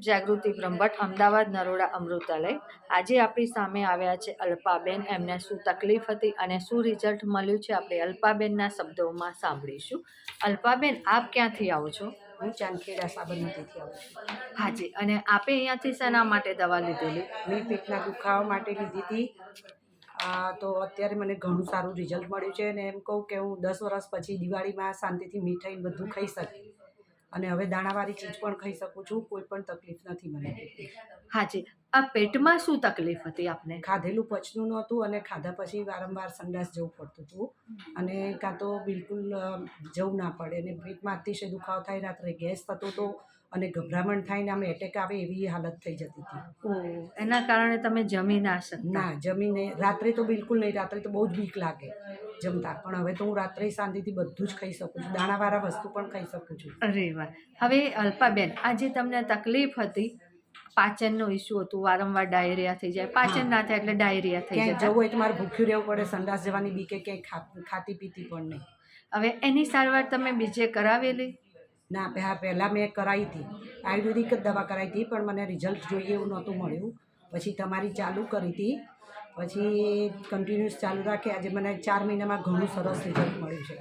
જાગૃતિ બ્રહ્મભટ્ટ અમદાવાદ નરોડા અમૃતાલય. આજે આપણી સામે આવ્યા છે અલ્પાબેન. એમને શું તકલીફ હતી અને શું રિઝલ્ટ મળ્યું છે આપણે અલ્પાબેનના શબ્દોમાં સાંભળીશું. અલ્પાબેન આપ ક્યાંથી આવો છો? હું ચાંદખેડા સાબરમતીથી આવું છું. હાજી અને આપે અહીંયાથી શેના માટે દવા લીધેલી? મેં પેટના દુખાવા માટે લીધી હતી. તો અત્યારે મને ઘણું સારું રિઝલ્ટ મળ્યું છે અને એમ કહું કે હું દસ વર્ષ પછી દિવાળીમાં શાંતિથી મીઠાઈ બધું ખાઈ શકું. અને હવે દાણાવાળી ચીજ પણ ખાઈ શકું છું કોઈ પણ તકલીફ નથી મને. હાજી આ પેટમાં શું તકલીફ હતી આપને? ખાધેલું પચનું નહોતું અને ખાધા પછી વારંવાર સંડાસ જવું પડતું હતું. અને કાં તો બિલકુલ જવું ના પડે અને પેટમાં અતિશય દુખાવો થાય રાત્રે ગેસ થતો હતો અને ગભરામણ થાય ને આમ એટેક આવે એવી હાલત થઈ જતી હતી. એના કારણે તમે જમી ના શકતા. ના જમીને રાત્રે તો બિલકુલ નહીં રાત્રે તો બહુ જ બીક લાગે જમતા. પણ હવે તો હું રાત્રે શાંતિથી બધું જ ખાઈ શકું છું. દાણાવાળા વસ્તુ પણ ખાઈ શકું છું. અરે વાહ. હવે અલ્પાબેન આ જે તમને તકલીફ હતી? પાચનનો ઇસ્યુ હતું વારંવાર ડાયરિયા થઈ જાય. પાચન ના થાય એટલે ડાયરિયા થઈ જાય જવું હોય તો મારે ભૂખ્યું રહેવું પડે સંડાસ જવાની બીકે ક્યાંય ખાતી પીતી પણ નહીં. હવે એની સારવાર તમે બીજે કરાવેલી? ના હા પહેલાં મેં કરાવી હતી. આયુર્વેદિક જ દવા કરાવી હતી, પણ મને રિઝલ્ટ જોઈએ એવું નહોતું મળ્યું. પછી તમારી ચાલુ કરી હતી. પછી કન્ટિન્યુઅસ ચાલુ રાખી. આજે મને ચાર મહિનામાં ઘણું સરસ રિઝલ્ટ મળ્યું છે.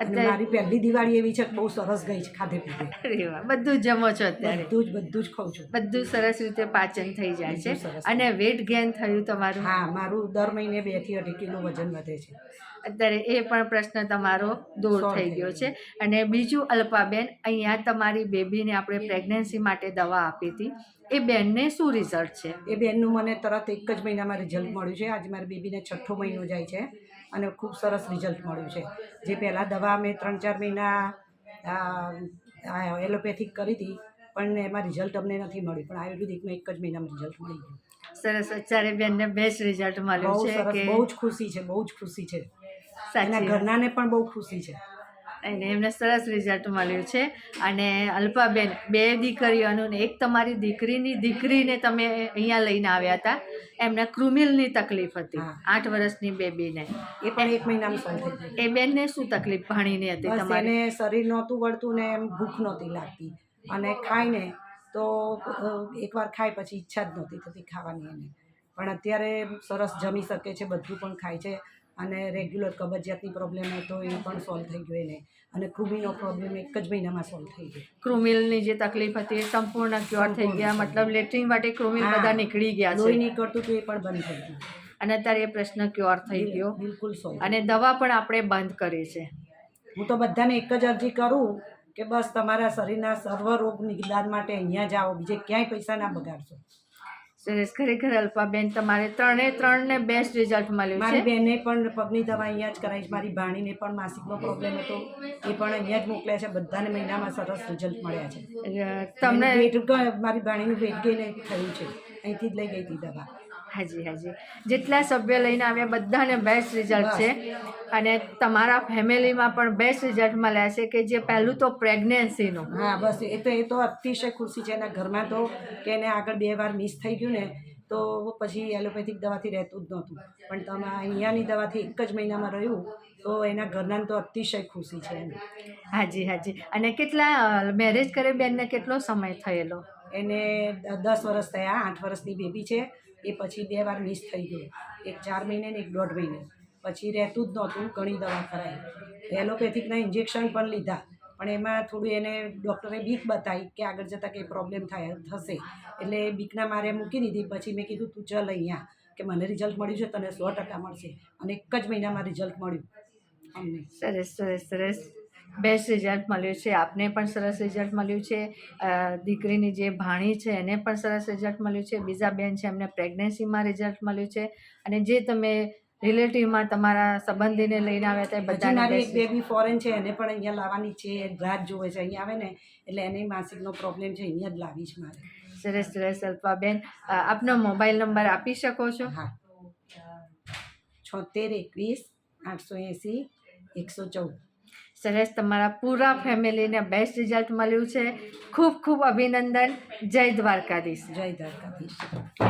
અત્યારે- મારી પહેલી દિવાળી એવી છે કે બહુ સરસ ગઈ છે ખાધે પીધે. બધું જ જમો છો અત્યારે. બધું જ બધું જ ખાઉં છું. બધું સરસ રીતે પાચન થઈ જાય છે. અને વેટ ગેઇન થયું તમારું? હા મારું દર મહિને બેથી અઢી કિલો વજન વધે છે. અત્યારે એ પણ પ્રશ્ન તમારો દૂર થઈ ગયો. છે. અને બીજું અલ્પાબેન અહીંયા તમારી બેબીને આપણે પ્રેગ્નન્સી માટે દવા આપી હતી. એ બેનને શું રિઝલ્ટ છે? એ બેનનું મને તરત એક જ મહિનામાં રિઝલ્ટ મળ્યું છે. આજે મારી બેબીને છઠ્ઠો મહિનો જાય છે અને ખૂબ સરસ રિઝલ્ટ મળ્યું છે. જે પહેલાં દવા મેં ત્રણ ચાર મહિના એલોપેથિક કરી હતી પણ એમાં રિઝલ્ટ અમને નથી મળ્યું. પણ આયુર્વેદિકમાં એક જ મહિનામાં રિઝલ્ટ મળી ગયું. સરસ. અત્યારે બેનને બેસ્ટ રિઝલ્ટ મળ્યું છે સરસ બહુ જ ખુશી છે બહુ જ ખુશી છે. એના ઘરનાને પણ બહુ ખુશી છે. અને એમને સરસ રિઝલ્ટ મળ્યું છે. અને અલ્પાબેન બે દીકરીઓનું ને એક તમારી દીકરીની દીકરીને તમે અહીંયા લઈને આવ્યા હતા. એમને ક્રુમિલની તકલીફ હતી આઠ વર્ષની બેબીને. એ પણ એક મહિનામાં એ બેનને શું તકલીફ ભણીને હતી તમારે? શરીર નહોતું વળતું ને એમ ભૂખ નહોતી લાગતી. અને ખાઈને તો એકવાર ખાય પછી ઈચ્છા જ નહોતી થતી ખાવાની એને. પણ અત્યારે સરસ જમી શકે છે બધું પણ ખાય છે. અને રેગ્યુલર કબજિયાતની પ્રોબ્લેમ હતો એ પણ સોલ્વ થઈ ગયો એને. અને કૃમિનો પ્રોબ્લેમ એક જ મહિનામાં સોલ્વ થઈ ગયો. ક્રુમિલની જે તકલીફ હતી એ સંપૂર્ણ ક્યોર થઈ ગયા. મતલબ લેટ્રિન માટે ક્રુમિલ બધા નીકળી ગયા લોહી નીકળતું હતું એ પણ બંધ થઈ ગયું. અને અત્યારે એ પ્રશ્ન ક્યોર થઈ ગયો. બિલકુલ સોલ્વ અને દવા પણ આપણે બંધ કરી છે. હું તો બધાને એક જ અરજી કરું કે બસ તમારા શરીરના સર્વ રોગ નિદાન માટે અહીંયા જાઓ બીજે ક્યાંય પૈસા ના બગાડશો. ખરેખર અલ્પાબેન તમારે ત્રણે ત્રણને બેસ્ટ રિઝલ્ટ મળ્યું મારી બેને પણ પગની દવા અહીંયા જ કરાવી છે. મારી ભાણીને પણ માસિકનો પ્રોબ્લેમ હતો. એ પણ અહીંયા જ મોકલ્યા છે. બધાને મહિનામાં સરસ રિઝલ્ટ મળ્યા છે. તમને મારી ભાણીનું વેટ ગેઇન થયું છે. અહીંથી જ લઈ ગઈ હતી દવા. હાજી હાજી. જેટલા સભ્ય લઈને આવ્યા બધાને બેસ્ટ રિઝલ્ટ છે. અને તમારા ફેમિલીમાં પણ બેસ્ટ રિઝલ્ટ મળ્યા છે કે જે પહેલું તો પ્રેગ્નન્સીનું હા બસ. એ તો એ તો અતિશય ખુશી છે. એના ઘરમાં તો કે એને આગળ બે વાર મિસ થઈ ગયું ને તો પછી એલોપેથિક દવાથી રહેતું જ નહોતું. પણ તમે અહીંયાની દવાથી એક જ મહિનામાં રહ્યું તો એના ઘરના તો અતિશય ખુશી છે એને હાજી હાજી. અને કેટલા મેરેજ કરે બેનને કેટલો સમય થયેલો? એને દસ વર્ષ થયા, આઠ વર્ષની બેબી છે, એ પછી બે વાર મિસ થઈ ગયું એક ચાર મહિને ને એક દોઢ મહિને. પછી રહેતું જ નહોતું, ઘણી દવા કરાવી એલોપેથિકના ઇન્જેક્શન પણ લીધા. પણ એમાં થોડું એને ડૉક્ટરે બીક બતાવી કે આગળ જતાં કંઈ પ્રોબ્લેમ થાય, થશે. એટલે બીકના મારે મૂકી દીધી. પછી મેં કીધું, તું ચલ અહીંયા, કે મને રિઝલ્ટ મળ્યું છે, તને સો ટકા મળશે. અને એક જ મહિનામાં રિઝલ્ટ મળ્યું. અમને. સરસ સરસ સરસ. બેસ્ટ રિઝલ્ટ મળ્યું છે આપને પણ સરસ રિઝલ્ટ મળ્યું છે. દીકરીની જે ભાણી છે એને પણ સરસ રિઝલ્ટ મળ્યું છે. બીજા બેન છે એમને પ્રેગ્નન્સીમાં રિઝલ્ટ મળ્યું છે. અને જે તમે રિલેટિવમાં તમારા સંબંધીને લઈને આવ્યા હતા બધા મારી એક બેબી ફોરેન છે એને પણ અહીંયા લાવવાની છે એ રાત જોવે છે અહીંયા આવે ને એટલે એને માસિકનો પ્રોબ્લેમ છે અહીંયા જ લાવી છે મારે. સરસ સરસ અલ્પાબેન. આપનો મોબાઈલ નંબર આપી શકો છો? હા. છોતેર એકવીસ આઠસો એંસી એકસો ચૌદ. સરસ તમારા પૂરા ફેમિલીને બેસ્ટ રિઝલ્ટ મળ્યું છે. ખૂબ ખૂબ અભિનંદન. જય દ્વારકાધીશ. જય દ્વારકાધીશ.